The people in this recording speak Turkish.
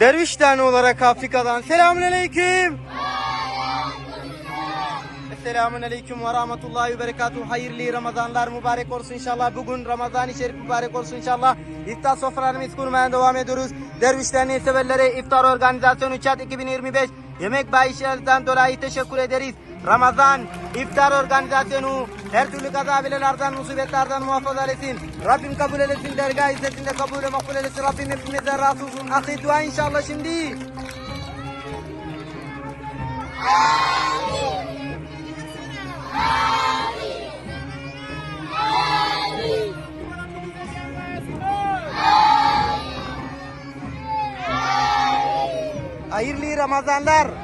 Derviş Derneği olarak Afrika'dan selamünaleyküm. Esselamun Aleyküm ve Rahmetullahi ve Berekatuhu. Hayırlı Ramazanlar mübarek olsun inşallah. Bugün Ramazan-ı Şerif mübarek olsun inşallah. İftar sofralarımız kurmaya devam ediyoruz. Derviş Derneği severlere iftar organizasyonu Çat 2025 yemek bayişlerden dolayı teşekkür ederiz. Ramazan iftar organizasyonu her türlü kaza belalardan, musibetlerden muhafaza etsin. Rabbim kabul etsin, dergah izzetinde kabul makbul etsin. Rabbim hepimizden razı olsun. Ahi dua inşallah şimdi. Hayırlı Ramazanlar.